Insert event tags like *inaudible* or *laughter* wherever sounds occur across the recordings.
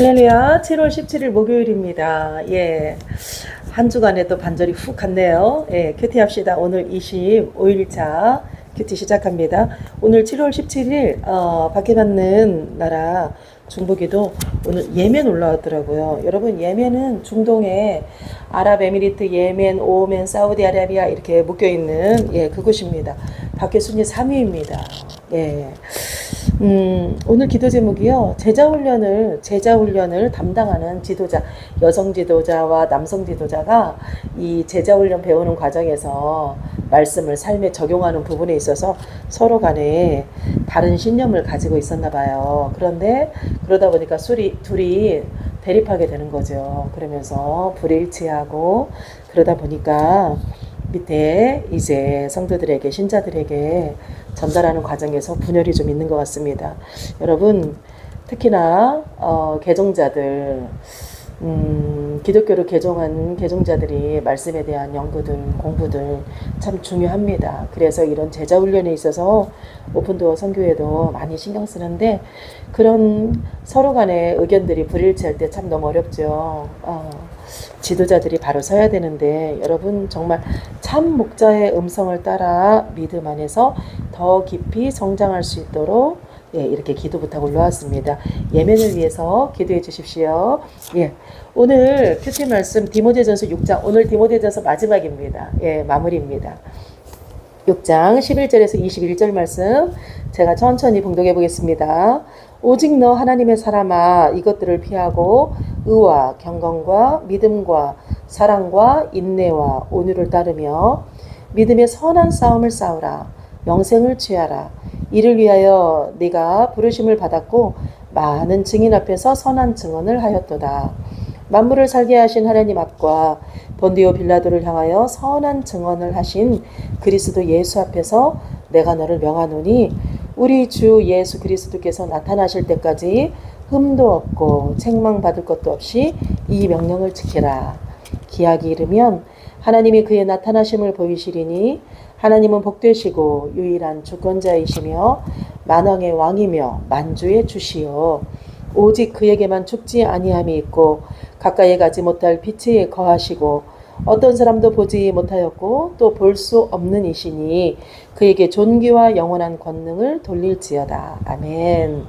할렐루야. 7월 17일 목요일입니다. 예. 한 주간에 또 반절이 훅 갔네요. 예. 큐티 합시다. 오늘 25일차 큐티 시작합니다. 오늘 7월 17일, 어, 밖에 받는 나라 중복에도 오늘 예멘 올라왔더라고요. 여러분, 예멘은 중동에 아랍에미리트, 예멘, 오멘, 사우디아라비아 이렇게 묶여 있는, 예, 그곳입니다. 밖에 순위 3위입니다. 예. 음, 오늘 기도 제목이요. 제자 훈련을 제자 훈련을 담당하는 지도자, 여성 지도자와 남성 지도자가 이 제자 훈련 배우는 과정에서 말씀을 삶에 적용하는 부분에 있어서 서로 간에 다른 신념을 가지고 있었나 봐요. 그런데 그러다 보니까 둘이, 둘이 대립하게 되는 거죠. 그러면서 불일치하고 그러다 보니까 밑에 이제 성도들에게 신자들에게 전달하는 과정에서 분열이 좀 있는 것 같습니다. 여러분 특히나 어, 개종자들 음, 기독교를 개종한 개종자들이 말씀에 대한 연구들 공부들 참 중요합니다. 그래서 이런 제자 훈련에 있어서 오픈도어 선교회도 많이 신경 쓰는데 그런 서로 간의 의견들이 불일치할 때 참 너무 어렵죠. 어, 지도자들이 바로 서야 되는데 여러분 정말 참 목자의 음성을 따라 믿음 안에서 더 깊이 성장할 수 있도록 예, 이렇게 기도 부탁 올라왔습니다. 예멘을 위해서 기도해 주십시오. 예. 오늘 큐티 말씀 디모데전서 6장 오늘 디모데전서 마지막입니다. 예, 마무리입니다. 6장 11절에서 21절 말씀 제가 천천히 봉독해 보겠습니다. 오직 너 하나님의 사람아 이것들을 피하고 의와 경건과 믿음과 사랑과 인내와 온유를 따르며 믿음의 선한 싸움을 싸우라 영생을 취하라 이를 위하여 네가 부르심을 받았고 많은 증인 앞에서 선한 증언을 하였도다. 만물을 살게 하신 하나님 앞과 본디오 빌라도를 향하여 선한 증언을 하신 그리스도 예수 앞에서 내가 너를 명하노니 우리 주 예수 그리스도께서 나타나실 때까지 흠도 없고 책망받을 것도 없이 이 명령을 지키라. 기약이 이르면 하나님이 그의 나타나심을 보이시리니 하나님은 복되시고 유일한 주권자이시며 만왕의 왕이며 만주의 주시요 오직 그에게만 죽지 아니함이 있고 가까이 가지 못할 빛이 거하시고 어떤 사람도 보지 못하였고 또 볼 수 없는 이시니 그에게 존귀와 영원한 권능을 돌릴지어다 아멘.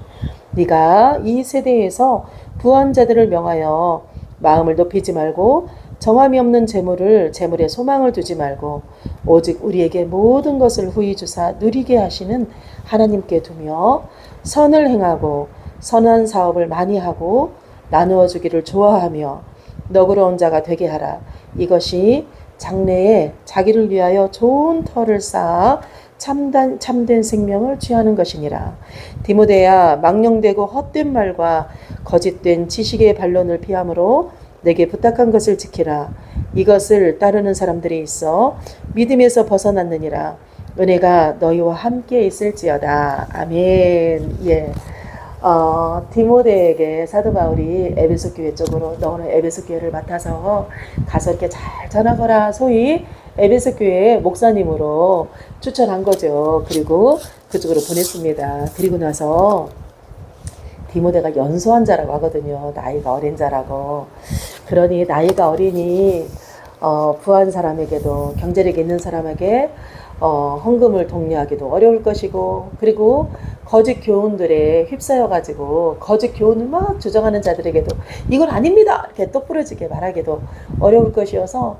네가 이 세대에서 부한 자들을 명하여 마음을 높이지 말고 정함이 없는 재물을 재물에 소망을 두지 말고 오직 우리에게 모든 것을 후히 주사 누리게 하시는 하나님께 두며 선을 행하고 선한 사업을 많이 하고 나누어 주기를 좋아하며 너그러운 자가 되게 하라. 이것이 장래에 자기를 위하여 좋은 터를 쌓아 참단, 참된 생명을 취하는 것이니라. 디모데야 망령되고 헛된 말과 거짓된 지식의 반론을 피함으로 내게 부탁한 것을 지키라. 이것을 따르는 사람들이 있어 믿음에서 벗어났느니라. 은혜가 너희와 함께 있을지어다. 아멘. 예. 어, 디모데에게 사도 바울이 에베소 교회 쪽으로 너는 에베소 교회를 맡아서 가서 이렇게 잘 전하거라. 소위 에베소 교회 목사님으로 추천한 거죠. 그리고 그쪽으로 보냈습니다. 그리고 나서 디모데가 연소한 자라고 하거든요. 나이가 어린 자라고. 그러니 나이가 어리니 어, 부한 사람에게도 경제력 있는 사람에게 어, 헌금을 독려하기도 어려울 것이고 그리고 거짓 교훈들에 휩싸여 가지고 거짓 교훈을 막 주장하는 자들에게도 이건 아닙니다. 이렇게 똑부러지게 말하기도 어려울 것이어서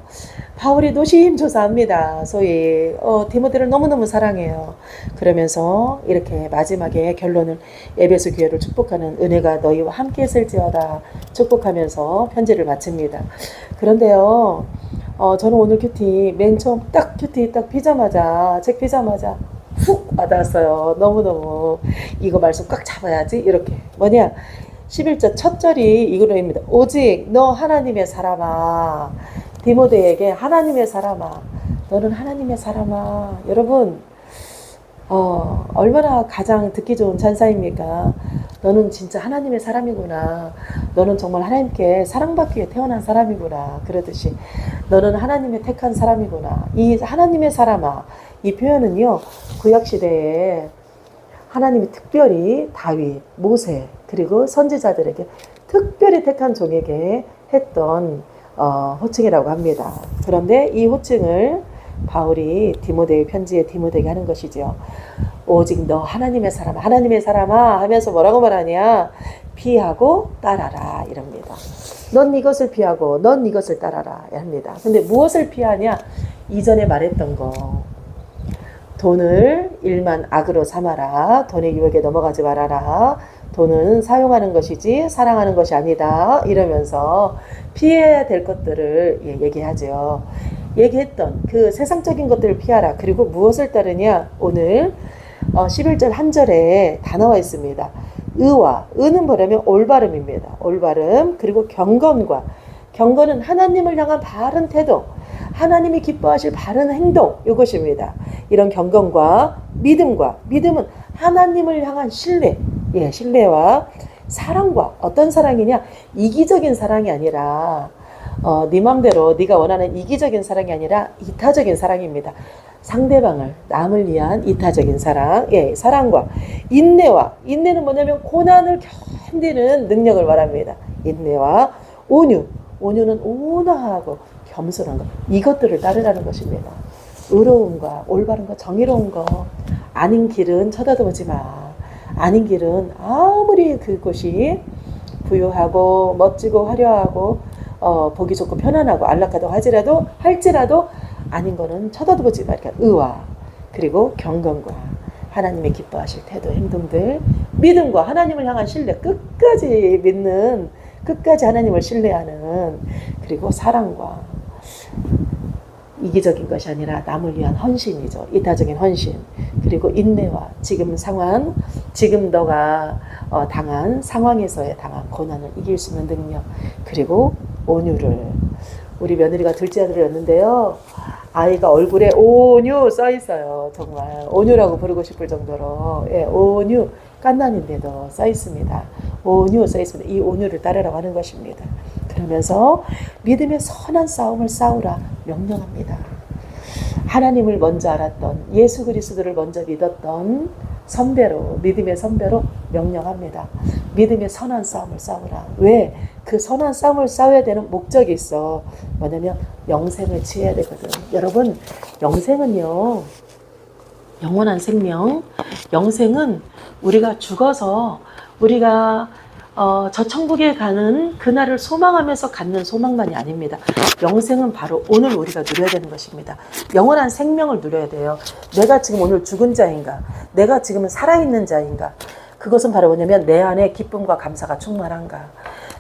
바울이 노심조사합니다. 소위 어, 디모데를 너무너무 사랑해요. 그러면서 이렇게 마지막에 결론을 에베소 교회를 축복하는 은혜가 너희와 함께 있을지어다 축복하면서 편지를 마칩니다. 그런데요 어, 저는 오늘 큐티 맨 처음 딱 큐티 딱 피자마자 책 피자마자 훅 와닿았어요. 너무너무 이거 말씀 꽉 잡아야지 이렇게 뭐냐 11절 첫 절이 이거로입니다. 오직 너 하나님의 사람아 디모데에게 하나님의 사람아 너는 하나님의 사람아 여러분 어, 얼마나 가장 듣기 좋은 찬사입니까? 너는 진짜 하나님의 사람이구나. 너는 정말 하나님께 사랑받기 위해 태어난 사람이구나. 그러듯이 너는 하나님의 택한 사람이구나. 이 하나님의 사람아. 이 표현은요. 구약 시대에 하나님이 특별히 다윗, 모세, 그리고 선지자들에게 특별히 택한 종에게 했던 어, 호칭이라고 합니다. 그런데 이 호칭을 바울이 디모데의 편지에 디모데에게 하는 것이죠. 오직 너 하나님의 사람, 하나님의 사람아 하면서 뭐라고 말하냐? 피하고 따라라 이럽니다. 넌 이것을 피하고 넌 이것을 따라라 합니다. 근데 무엇을 피하냐? 이전에 말했던 거. 돈을 일만 악으로 삼아라. 돈의 유혹에 넘어가지 말아라. 돈은 사용하는 것이지 사랑하는 것이 아니다. 이러면서 피해야 될 것들을 예, 얘기하죠. 얘기했던 그 세상적인 것들을 피하라. 그리고 무엇을 따르냐? 오늘 어, 11절 한 절에 다 나와 있습니다. 의와 의는 뭐냐면 올바름입니다. 올바름 그리고 경건과 경건은 하나님을 향한 바른 태도, 하나님이 기뻐하실 바른 행동 이것입니다. 이런 경건과 믿음과 믿음은 하나님을 향한 신뢰, 예, 신뢰와 사랑과 어떤 사랑이냐 이기적인 사랑이 아니라 어, 네 맘대로 네가 원하는 이기적인 사랑이 아니라 이타적인 사랑입니다. 상대방을 남을 위한 이타적인 사랑, 예, 사랑과 인내와 인내는 뭐냐면 고난을 견디는 능력을 말합니다. 인내와 온유, 온유는 온화하고 겸손한 것 이것들을 따르라는 것입니다. 의로움과 올바른과 정의로운 거 아닌 길은 쳐다도 보지 마. 아닌 길은 아무리 그곳이 부유하고 멋지고 화려하고 어, 보기 좋고 편안하고 안락하다고 하지라도 할지라도 아닌 거는 쳐다도 보지 마. 그러니까 의와 그리고 경건과 하나님의 기뻐하실 태도 행동들 믿음과 하나님을 향한 신뢰 끝까지 믿는 끝까지 하나님을 신뢰하는 그리고 사랑과 이기적인 것이 아니라 남을 위한 헌신이죠. 이타적인 헌신. 그리고 인내와 지금 상황, 지금 너가 어, 당한 상황에서의 당한 고난을 이길 수 있는 능력. 그리고 온유를. 우리 며느리가 둘째 아들이었는데요. 아이가 얼굴에 온유 써 있어요. 정말 온유라고 부르고 싶을 정도로 예, 온유 깐난인데도 써 있습니다. 온유 써 있습니다. 이 온유를 따르라고 하는 것입니다. 그러면서 믿음의 선한 싸움을 싸우라 명령합니다. 하나님을 먼저 알았던 예수 그리스도를 먼저 믿었던 선배로 믿음의 선배로 명령합니다. 믿음의 선한 싸움을 싸우라. 왜? 그 선한 싸움을 싸워야 되는 목적이 있어. 뭐냐면 영생을 취해야 되거든. 여러분, 영생은요. 영원한 생명. 영생은 우리가 죽어서 우리가 어, 저 천국에 가는 그날을 소망하면서 갖는 소망만이 아닙니다. 영생은 바로 오늘 우리가 누려야 되는 것입니다. 영원한 생명을 누려야 돼요. 내가 지금 오늘 죽은 자인가? 내가 지금은 살아있는 자인가? 그것은 바로 뭐냐면 내 안에 기쁨과 감사가 충만한가?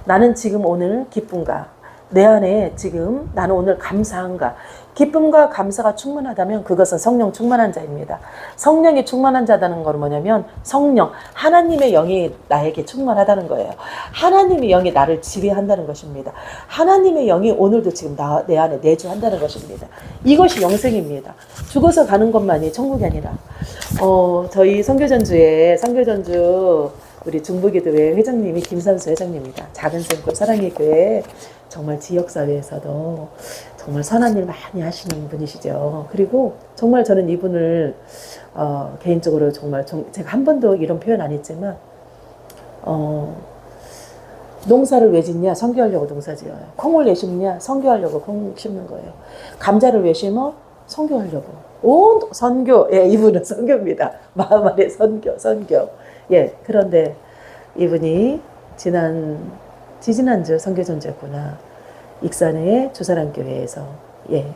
나는 지금 오늘 기쁨과 내 안에 지금 나는 오늘 감사한가? 기쁨과 감사가 충만하다면 그것은 성령 충만한 자입니다. 성령이 충만한 자다는 건 뭐냐면 성령, 하나님의 영이 나에게 충만하다는 거예요. 하나님의 영이 나를 지배한다는 것입니다. 하나님의 영이 오늘도 지금 나, 내 안에 내주한다는 것입니다. 이것이 영생입니다. 죽어서 가는 것만이 천국이 아니라, 어, 저희 성교전주에, 성교전주 우리 중부기도회 회장님이 김선수 회장님입니다. 작은 샘골 사랑의 교회 정말 지역사회에서도 정말 선한 일 많이 하시는 분이시죠. 그리고 정말 저는 이분을 어, 개인적으로 정말 정, 제가 한 번도 이런 표현 안 했지만 어, 농사를 왜 짓냐? 성교하려고 농사 지어요. 콩을 왜 심냐? 성교하려고 콩 심는 거예요. 감자를 왜 심어? 성교하려고. 온 선교. 예, 이분은 선교입니다. *laughs* 마음 안에 선교, 선교. 예, 그런데 이분이 지난 지지난주 선교전주였구나. 익산의 주사랑 교회에서 예.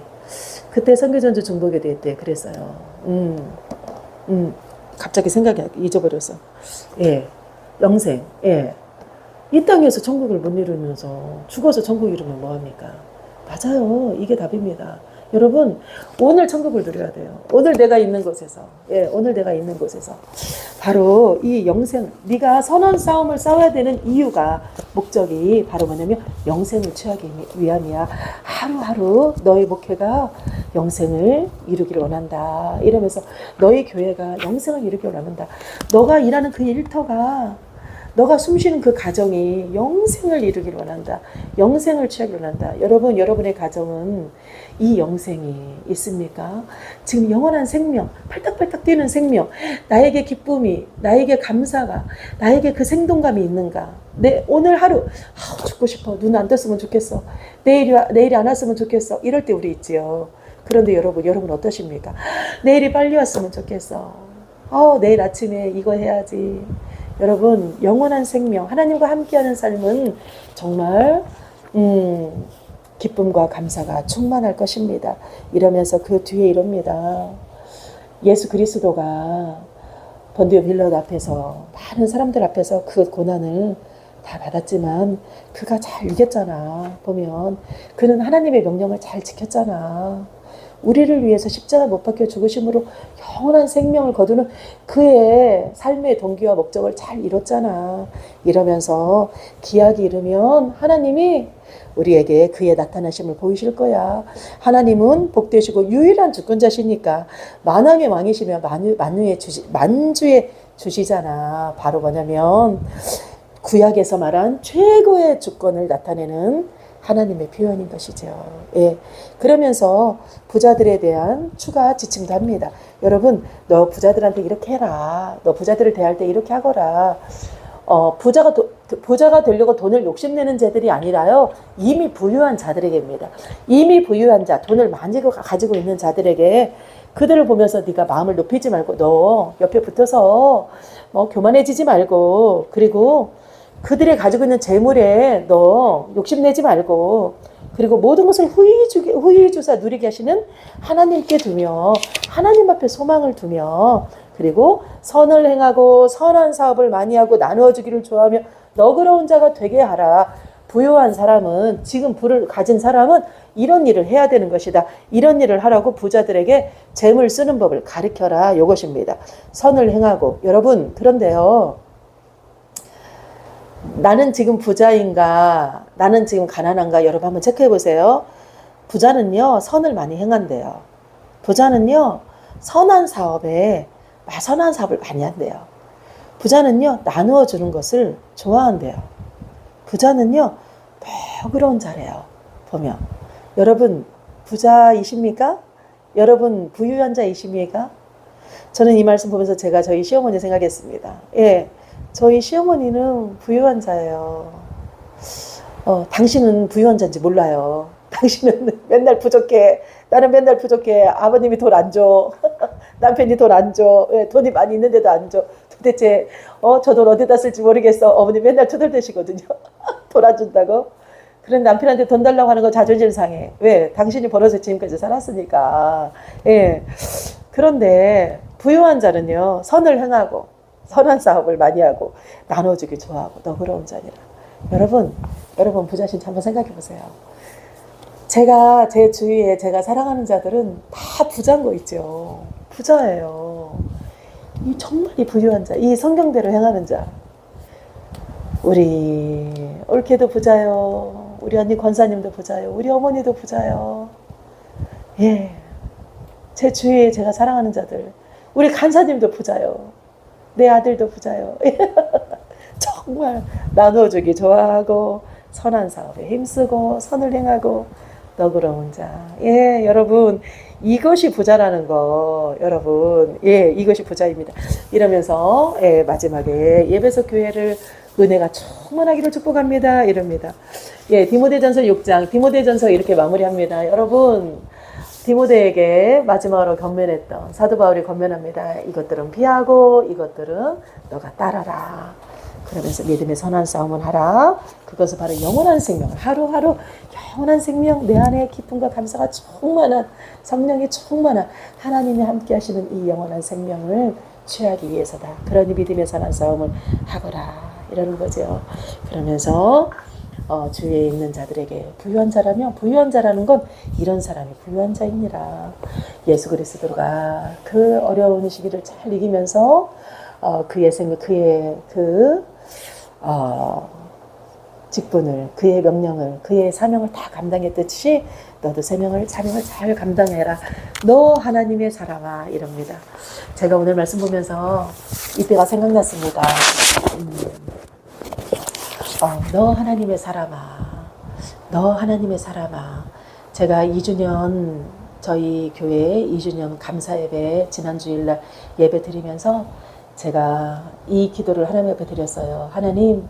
그때 선교전주 중보교 대회 때 그랬어요. 음, 음, 갑자기 생각이 잊어버려서. 예, 영생. 예, 이 땅에서 천국을 못 이루면서 죽어서 천국 이루면 뭐합니까? 맞아요. 이게 답입니다. 여러분, 오늘 천국을 누려야 돼요. 오늘 내가 있는 곳에서. 예, 오늘 내가 있는 곳에서. 바로 이 영생, 네가 선한 싸움을 싸워야 되는 이유가, 목적이 바로 뭐냐면 영생을 취하기 위함이야. 하루하루 너의 목회가 영생을 이루기를 원한다. 이러면서 너희 교회가 영생을 이루기를 원한다. 너가 일하는 그 일터가 너가 숨쉬는 그 가정이 영생을 이루기를 원한다. 영생을 취하기를 원한다. 여러분, 여러분의 가정은 이 영생이 있습니까? 지금 영원한 생명, 팔딱팔딱 뛰는 생명, 나에게 기쁨이, 나에게 감사가, 나에게 그 생동감이 있는가? 내 오늘 하루 아, 죽고 싶어 눈 안 떴으면 좋겠어 내일이 와- 내일이 안 왔으면 좋겠어 이럴 때 우리 있지요. 그런데 여러분 여러분 어떠십니까? 내일이 빨리 왔으면 좋겠어. 어 내일 아침에 이거 해야지. 여러분 영원한 생명 하나님과 함께하는 삶은 정말 음, 기쁨과 감사가 충만할 것입니다. 이러면서 그 뒤에 이럽니다. 예수 그리스도가 번디오 빌럿 앞에서 많은 사람들 앞에서 그 고난을 다 받았지만 그가 잘 이겼잖아. 보면 그는 하나님의 명령을 잘 지켰잖아. 우리를 위해서 십자가 못 박혀 죽으심으로 영원한 생명을 거두는 그의 삶의 동기와 목적을 잘 이뤘잖아. 이러면서 기약이 이르면 하나님이 우리에게 그의 나타나심을 보이실 거야. 하나님은 복되시고 유일한 주권자시니까 만왕의 왕이시며 만유, 만유의 주시, 만주의 주시잖아. 바로 뭐냐면 구약에서 말한 최고의 주권을 나타내는 하나님의 표현인 것이죠. 예. 그러면서 부자들에 대한 추가 지침도 합니다. 여러분, 너 부자들한테 이렇게 해라. 너 부자들을 대할 때 이렇게 하거라. 어, 부자가, 도- 부자가 되려고 돈을 욕심내는 자들이 아니라요. 이미 부유한 자들에게입니다. 이미 부유한 자, 돈을 많이 가- 가지고 있는 자들에게 그들을 보면서 네가 마음을 높이지 말고 너 옆에 붙어서 뭐 교만해지지 말고 그리고 그들이 가지고 있는 재물에 너 욕심내지 말고 그리고 모든 것을 후히 주게 후히 주사 누리게 하시는 하나님께 두며 하나님 앞에 소망을 두며 그리고 선을 행하고 선한 사업을 많이 하고 나누어 주기를 좋아하며 너그러운 자가 되게 하라. 부유한 사람은 지금 부를 가진 사람은 이런 일을 해야 되는 것이다. 이런 일을 하라고 부자들에게 재물 쓰는 법을 가르쳐라. 이것입니다. 선을 행하고 여러분 그런데요. 나는 지금 부자인가, 나는 지금 가난한가, 여러분 한번 체크해 보세요. 부자는요, 선을 많이 행한대요. 부자는요, 선한 사업에, 마- 선한 사업을 많이 한대요. 부자는요, 나누어 주는 것을 좋아한대요. 부자는요, 너그러운 자래요. 보면. 여러분, 부자이십니까? 여러분, 부유한 자이십니까? 저는 이 말씀 보면서 제가 저희 시어머니 생각했습니다. 예. 저희 시어머니는 부유한 자예요. 어, 당신은 부유한 자인지 몰라요. *laughs* 당신은 맨날 부족해. 나는 맨날 부족해. 아버님이 돈 안 줘. *laughs* 남편이 돈 안 줘. 예, 돈이 많이 있는데도 안 줘. 도대체 어, 저 돈 어디다 쓸지 모르겠어. 어머니 맨날 투덜대시거든요. *laughs* 돈 안 준다고. 그런 남편한테 돈 달라고 하는 거 자존심 상해. 왜? 당신이 벌어서 지금까지 살았으니까. 예. 그런데 부유한 자는요, 선을 행하고, 선한 사업을 많이 하고, 나눠주기 좋아하고, 너그러운 자니라. 여러분, 여러분 부자신 한번 생각해 보세요. 제가, 제 주위에 제가 사랑하는 자들은 다 부자인 거 있죠. 부자예요. 이 정말 이 부유한 자, 이 성경대로 행하는 자. 우리 올케도 부자요. 우리 언니 권사님도 부자요. 우리 어머니도 부자요. 예. 제 주위에 제가 사랑하는 자들. 우리 간사님도 부자요. 내 아들도 부자요. *laughs* 정말 나눠주기 좋아하고 선한 사업에 힘쓰고 선을 행하고 너그러운 자. 예, 여러분 이것이 부자라는 거 여러분 예 이것이 부자입니다. 이러면서 예, 마지막에 예배소 교회를 은혜가 충만하기를 축복합니다. 이럽니다. 예, 디모데전서 6장 디모데전서 이렇게 마무리합니다. 여러분 디모데에게 마지막으로 건면했던 사도 바울이 건면합니다. 이것들은 피하고 이것들은 너가 따라라. 그러면서 믿음의 선한 싸움을 하라. 그것은 바로 영원한 생명을 하루하루 영원한 생명 내 안에 기쁨과 감사가 충만한 성령이 충만한 하나님이 함께 하시는 이 영원한 생명을 취하기 위해서다. 그러니 믿음의 선한 싸움을 하거라. 이러는 거죠. 그러면서 어, 주위에 있는 자들에게 부유한 자라면 부유한 자라는 건 이런 사람이 부유한 자입니다. 예수 그리스도가 그 어려운 시기를 잘 이기면서 어, 그의 생명, 그의 그 어, 직분을, 그의 명령을, 그의 사명을 다 감당했듯이 너도 사명을 사명을 잘 감당해라. 너 하나님의 사람아 이럽니다. 제가 오늘 말씀 보면서 이때가 생각났습니다. 음, 어, 너 하나님의 사람아. 너 하나님의 사람아. 제가 2주년 저희 교회 2주년 감사 예배 지난 주일날 예배 드리면서 제가 이 기도를 하나님 앞에 드렸어요. 하나님,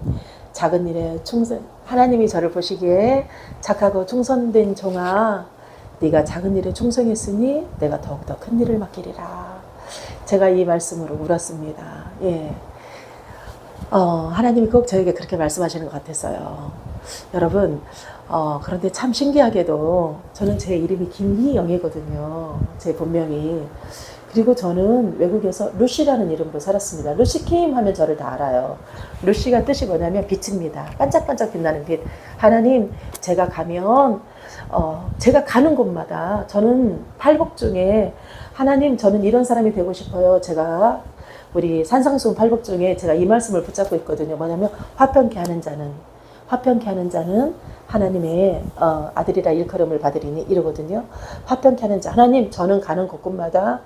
작은 일에 충성 하나님이 저를 보시기에 착하고 충성된 종아 네가 작은 일에 충성했으니 내가 더욱더 큰 일을 맡기리라. 제가 이 말씀으로 울었습니다. 예. 어, 하나님이 꼭 저에게 그렇게 말씀하시는 것 같았어요. 여러분, 어, 그런데 참 신기하게도 저는 제 이름이 김희영이거든요. 제 본명이. 그리고 저는 외국에서 루시라는 이름으로 살았습니다. 루시킴 하면 저를 다 알아요. 루시가 뜻이 뭐냐면 빛입니다. 반짝반짝 빛나는 빛. 하나님, 제가 가면, 어, 제가 가는 곳마다 저는 팔복 중에 하나님, 저는 이런 사람이 되고 싶어요. 제가 우리 산상수훈 팔복 중에 제가 이 말씀을 붙잡고 있거든요. 뭐냐면 화평케 하는 자는 화평케 하는 자는 하나님의 어, 아들이라 일컬음을 받으리니 이러거든요. 화평케 하는 자 하나님 저는 가는 곳곳마다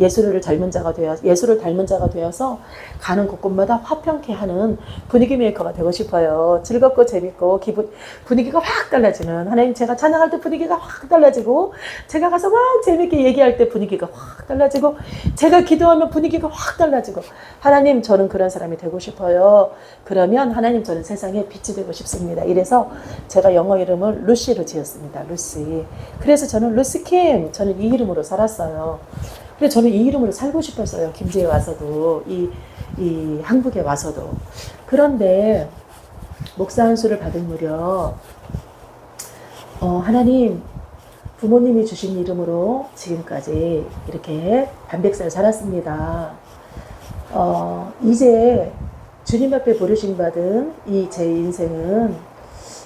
예수를 닮은 자가 되어 예수를 닮은 자가 되어서 가는 곳곳마다 화평케 하는 분위기 메이커가 되고 싶어요. 즐겁고 재밌고 기분 분위기가 확 달라지는 하나님 제가 찬양할 때 분위기가 확 달라지고 제가 가서 막 재밌게 얘기할 때 분위기가 확 달라지고 제가 기도하면 분위기가 확 달라지고 하나님 저는 그런 사람이 되고 싶어요. 그러면 하나님 저는 세상에 빛이 되고 싶 습니다. 이래서 제가 영어 이름을 루시로 지었습니다. 루시. 그래서 저는 루시 킴 저는 이 이름으로 살았어요. 근데 저는 이 이름으로 살고 싶었어요. 김제에 와서도 이, 이 한국에 와서도. 그런데 목사 한수를 받은 무렵 어, 하나님 부모님이 주신 이름으로 지금까지 이렇게 반백살 살았습니다. 어, 이제 주님 앞에 부르심 받은 이 제 인생은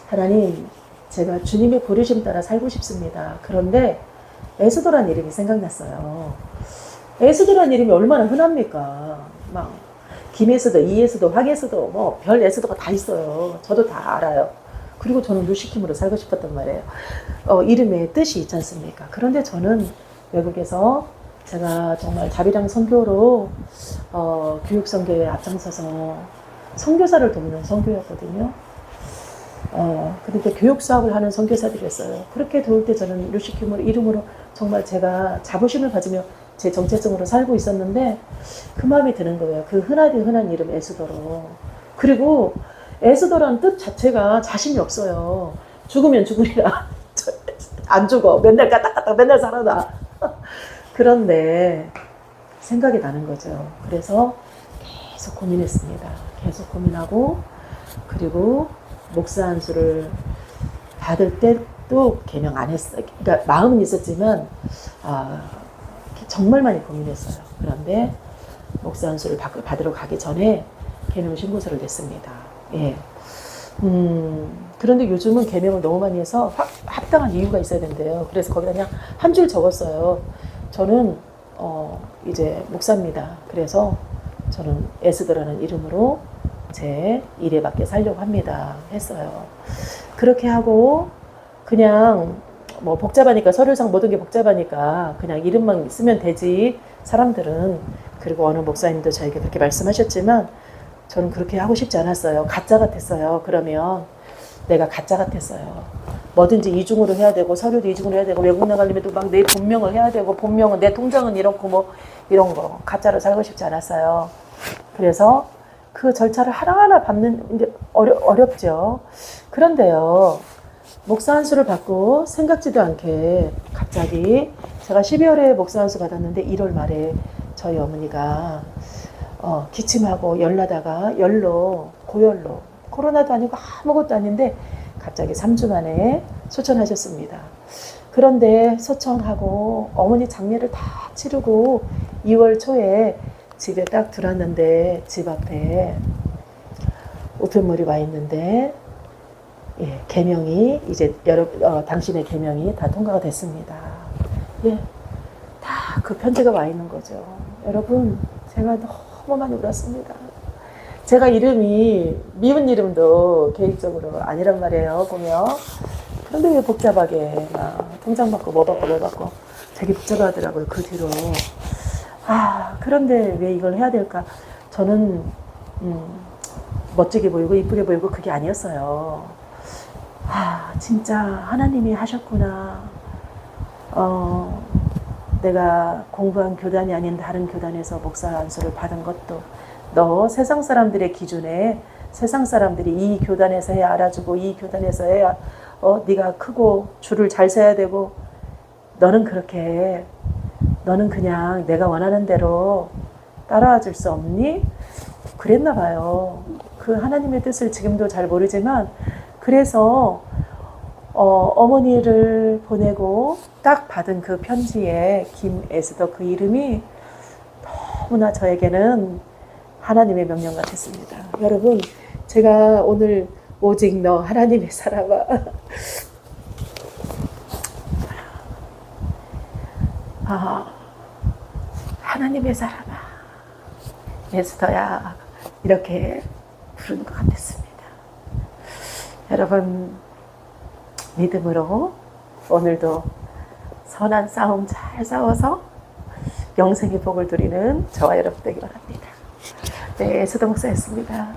하나님 제가 주님의 부르심 따라 살고 싶습니다. 그런데 에스더란 이름이 생각났어요. 에스더란 이름이 얼마나 흔합니까? 막 김에서도 이에서도 황에서도 뭐별 에스더가 다 있어요. 저도 다 알아요. 그리고 저는 루시킴으로 살고 싶었단 말이에요. 어, 이름에 뜻이 있지 않습니까? 그런데 저는 외국에서 제가 정말 자비랑 선교로 어, 교육 선교에 앞장서서 선교사를 돕는 선교였거든요. 어, 그런데 교육 사업을 하는 선교사들이었어요. 그렇게 도울 때 저는 루시킴으로 이름으로 정말 제가 자부심을 가지며 제 정체성으로 살고 있었는데 그 마음이 드는 거예요. 그 흔하디 흔한 이름 에스더로. 그리고 에스더라는 뜻 자체가 자신이 없어요. 죽으면 죽으리라. *laughs* 안 죽어. 맨날 까딱까딱 맨날 살아나. 그런데 생각이 나는 거죠. 그래서 계속 고민했습니다. 계속 고민하고 그리고 목사 안수를 받을 때도 개명 안 했어요. 그러니까 마음은 있었지만 아, 정말 많이 고민했어요. 그런데 목사 안수를 받- 받으러 가기 전에 개명 신고서를 냈습니다. 예. 음, 그런데 요즘은 개명을 너무 많이 해서 합, 합당한 이유가 있어야 된대요. 그래서 거기다 그냥 한 줄 적었어요. 저는 어, 이제 목사입니다. 그래서 저는 에스더라는 이름으로 제 일에 밖에 살려고 합니다. 했어요. 그렇게 하고 그냥 뭐 복잡하니까 서류상 모든 게 복잡하니까 그냥 이름만 쓰면 되지 사람들은 그리고 어느 목사님도 저에게 그렇게 말씀하셨지만 저는 그렇게 하고 싶지 않았어요. 가짜 같았어요. 그러면 내가 가짜 같았어요. 뭐든지 이중으로 해야 되고 서류도 이중으로 해야 되고 외국 나가려면 또 막 내 본명을 해야 되고 본명은 내 통장은 이렇고 뭐 이런 거 가짜로 살고 싶지 않았어요. 그래서 그 절차를 하나하나 밟는 이제 어려, 어렵죠. 그런데요. 목사 한수를 받고 생각지도 않게 갑자기 제가 12월에 목사 한수 받았는데 1월 말에 저희 어머니가 어, 기침하고 열나다가 열로 고열로 코로나도 아니고 아무것도 아닌데 갑자기 3주 만에 소천하셨습니다. 그런데 소천하고 어머니 장례를 다 치르고 2월 초에 집에 딱 들어왔는데 집 앞에 우편물이 와 있는데 예, 개명이 이제 여러 어, 당신의 개명이 다 통과가 됐습니다. 예, 다 그 편지가 와 있는 거죠. 여러분, 제가 너무 많이 울었습니다. 제가 이름이 미운 이름도 계획적으로 아니란 말이에요. 보면 그런데 왜 복잡하게 막 통장 받고 뭐 받고 뭐 받고 되게 복잡하더라고요. 그 뒤로 아 그런데 왜 이걸 해야 될까? 저는 음, 멋지게 보이고 이쁘게 보이고 그게 아니었어요. 아, 진짜 하나님이 하셨구나. 어, 내가 공부한 교단이 아닌 다른 교단에서 목사 안수를 받은 것도 너 세상 사람들의 기준에 세상 사람들이 이 교단에서 해야 알아주고 이 교단에서 해야 어 네가 크고 줄을 잘 서야 되고 너는 그렇게 해. 너는 그냥 내가 원하는 대로 따라와 줄 수 없니? 그랬나 봐요. 그 하나님의 뜻을 지금도 잘 모르지만 그래서 어, 어머니를 보내고 딱 받은 그 편지에 김에스더 그 이름이 너무나 저에게는 하나님의 명령 같았습니다. 여러분, 제가 오늘 오직 너 하나님의 사람아. *laughs* 아, 하나님의 사람아. 에스더야. 이렇게 부르는 것 같았습니다. 여러분, 믿음으로 오늘도 선한 싸움 잘 싸워서 영생의 복을 누리는 저와 여러분 되기 바랍니다. 네, 초등목사였습니다.